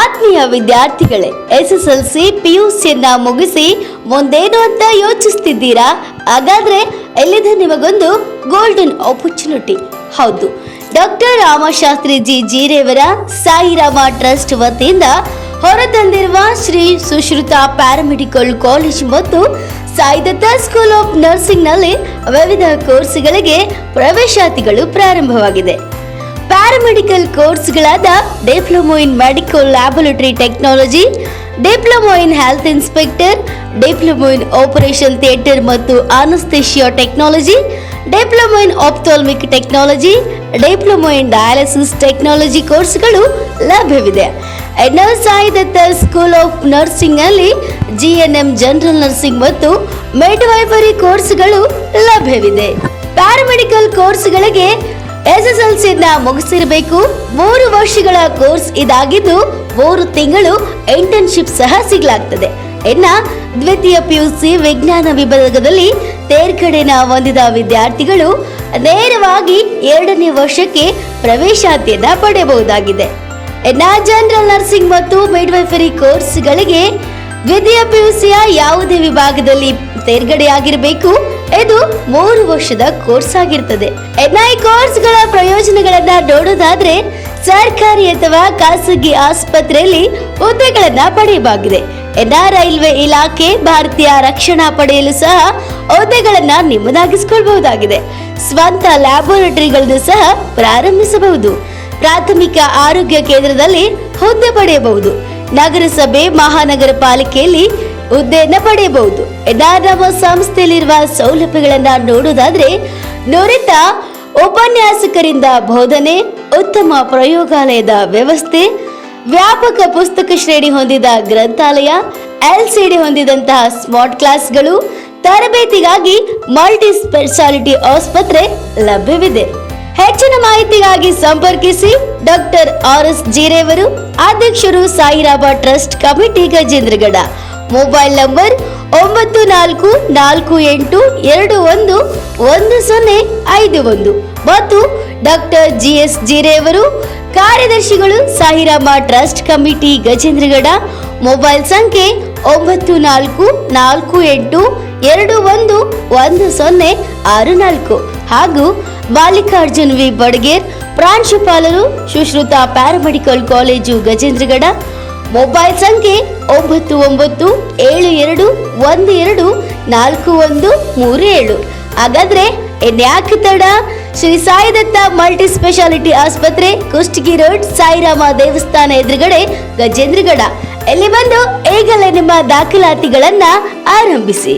ಆತ್ಮೀಯ ವಿದ್ಯಾರ್ಥಿಗಳೇ S S L C P U ಸಿಯನ್ನ ಮುಗಿಸಿ ಮುಂದೇನು ಅಂತ ಯೋಚಿಸ್ತಿದ್ದೀರಾ? ಹಾಗಾದ್ರೆ ಎಲ್ಲಿದೆ ನಿಮಗೊಂದು ಗೋಲ್ಡನ್ ಆಪರ್ಚುನಿಟಿ ಹೌದು doctor Ramashastri G ಜೀರೇವರ Sairam trust ವತಿಯಿಂದ ಹೊರತಂದಿರುವ ಶ್ರೀ ಸುಶ್ರುತ ಪ್ಯಾರಾಮೆಡಿಕಲ್ ಕಾಲೇಜ್ ಮತ್ತು ಸಾಯಿದತ್ತ ಸ್ಕೂಲ್ ಆಫ್ ನರ್ಸಿಂಗ್ನಲ್ಲಿ ವಿವಿಧ ಕೋರ್ಸ್ಗಳಿಗೆ ಪ್ರವೇಶಾತಿಗಳು ಪ್ರಾರಂಭವಾಗಿದೆ. ಪ್ಯಾರಾಮೆಡಿಕಲ್ ಕೋರ್ಸ್ಗಳಾದ diploma in medical laboratory technology diploma in health inspector diploma in operation theatre ಮತ್ತು anaesthesia technology diploma in ophthalmic technology diploma in dialysis technology ಕೋರ್ಸ್ಗಳು ಲಭ್ಯವಿದೆ and Sai school of nursing and GNM general nursing ಮತ್ತು midwifery ಕೋರ್ಸ್ಗಳು ಲಭ್ಯವಿದೆ. Paramedical ಕೋರ್ಸ್ಗಳಿಗೆ ಎಸ್ಎಸ್ಎಲ್ಸಿಯನ್ನ ಮುಗಿಸಿರಬೇಕು. ಮೂರು ವರ್ಷಗಳ course ಇದಾಗಿದ್ದು ಮೂರು ತಿಂಗಳು ಇಂಟರ್ನ್ಶಿಪ್ ಸಹ ಸಿಗಲಾಗ್ತದೆ. ಇನ್ನ ದ್ವಿತೀಯ ಪಿಯುಸಿ ವಿಜ್ಞಾನ ವಿಭಾಗದಲ್ಲಿ ತೇರ್ಗಡೆನ ಹೊಂದಿದ ವಿದ್ಯಾರ್ಥಿಗಳು ನೇರವಾಗಿ ಎರಡನೇ ವರ್ಷಕ್ಕೆ ಪ್ರವೇಶಾತಿಯನ್ನ ಪಡೆಯಬಹುದಾಗಿದೆ. ಇನ್ನ ಜನರಲ್ ನರ್ಸಿಂಗ್ ಮತ್ತು ಮಿಡ್ವೈಫರಿ ಕೋರ್ಸ್ಗಳಿಗೆ ದ್ವಿತೀಯ ಪಿಯುಸಿಯ ಯಾವುದೇ ವಿಭಾಗದಲ್ಲಿ ತೇರ್ಗಡೆಯಾಗಿರಬೇಕು. ಇದು ಮೂರು ವರ್ಷದ ಕೋರ್ಸ್ ಆಗಿರ್ತದೆ. ಎನ್ಐ ಕೋರ್ಸ್ಗಳ ಪ್ರಯೋಜನಗಳನ್ನ ನೋಡೋದಾದ್ರೆ ಸರ್ಕಾರಿ ಅಥವಾ ಖಾಸಗಿ ಆಸ್ಪತ್ರೆಯಲ್ಲಿ ಹುದ್ದೆಗಳನ್ನ ಪಡೆಯಬಹುದಾಗಿದೆ ಎನ್ಆರ್ ರೈಲ್ವೆ ಇಲಾಖೆ ಭಾರತೀಯ ರಕ್ಷಣಾ ಪಡೆಯಲು ಸಹ ಹುದ್ದೆಗಳನ್ನ ನಿಮ್ಮದಾಗಿಸಿಕೊಳ್ಳಬಹುದಾಗಿದೆ ಸ್ವಂತ ಲ್ಯಾಬೋರೇಟರಿಗಳನ್ನು ಸಹ ಪ್ರಾರಂಭಿಸಬಹುದು. ಪ್ರಾಥಮಿಕ ಆರೋಗ್ಯ ಕೇಂದ್ರದಲ್ಲಿ ಹುದ್ದೆ ಪಡೆಯಬಹುದು. ನಗರಸಭೆ, ಮಹಾನಗರ ಪಾಲಿಕೆಯಲ್ಲಿ ಹುದ್ದೆಯನ್ನ ಪಡೆಯಬಹುದು. ನಮ್ಮ ಸಂಸ್ಥೆಯಲ್ಲಿರುವ ಸೌಲಭ್ಯಗಳನ್ನ ನೋಡುವುದಾದ್ರೆ, ನುರಿತ ಉಪನ್ಯಾಸಕರಿಂದ ಬೋಧನೆ, ಉತ್ತಮ ಪ್ರಯೋಗಾಲಯದ ವ್ಯವಸ್ಥೆ, ವ್ಯಾಪಕ ಪುಸ್ತಕ ಶ್ರೇಣಿ ಹೊಂದಿದ ಗ್ರಂಥಾಲಯ ಎಲ್ ಸಿ ಡಿ ಹೊಂದಿದಂತಹ ಸ್ಮಾರ್ಟ್ ಕ್ಲಾಸ್ಗಳು, ತರಬೇತಿಗಾಗಿ ಮಲ್ಟಿ ಸ್ಪೆಷಾಲಿಟಿ ಆಸ್ಪತ್ರೆ ಲಭ್ಯವಿದೆ. ಹೆಚ್ಚಿನ ಮಾಹಿತಿಗಾಗಿ ಸಂಪರ್ಕಿಸಿ ಡಾಕ್ಟರ್ ಆರ್ ಎಸ್ ಜೀರೇವರು, ಅಧ್ಯಕ್ಷರು Sairaba trust committee Gajendragad. Mobile number ಒಂಬತ್ತು ನಾಲ್ಕು ನಾಲ್ಕು ಎಂಟು ಎರಡು ಒಂದು ಒಂದು ಸೊನ್ನೆ ಐದು ಒಂದು. ಮತ್ತು ಡಾಕ್ಟರ್ ಜಿ ಎಸ್ ಜೀರೇವರು ಕಾರ್ಯದರ್ಶಿಗಳು Sahirama trust committee Gajendragad, mobile ಸಂಖ್ಯೆ ಒಂಬತ್ತು ನಾಲ್ಕು ನಾಲ್ಕು ಎಂಟು ಎರಡು ಒಂದು ಒಂದು ಸೊನ್ನೆ ಆರು ನಾಲ್ಕು. ಹಾಗೂ ಮಲ್ಲಿಕಾರ್ಜುನ್ ವಿ ಬಡ್ಗೇರ್, ಪ್ರಾಂಶುಪಾಲರು Sushruta paramedical college Gajendragad mobile ಸಂಖ್ಯೆ ಒಂಬತ್ತು ಒಂಬತ್ತು ಏಳು ಎರಡು ಒಂದು ಎರಡು ನಾಲ್ಕು ಒಂದು ಮೂರು ಏಳು. ಹಾಗಾದ್ರೆ ಇನ್ಯಾಕೆ ತಡ? ಶ್ರೀ ಸಾಯಿದತ್ತ ಮಲ್ಟಿ ಸ್ಪೆಷಾಲಿಟಿ ಆಸ್ಪತ್ರೆ, ಕುಷ್ಟಗಿ ರೋಡ್, ಸಾಯಿರಾಮ ದೇವಸ್ಥಾನ ಎದುರುಗಡೆ ಗಜೇಂದ್ರಗಡ. ಇಲ್ಲಿ ಬಂದು ಈಗಲೇ ನಿಮ್ಮ ದಾಖಲಾತಿಗಳನ್ನ ಆರಂಭಿಸಿ.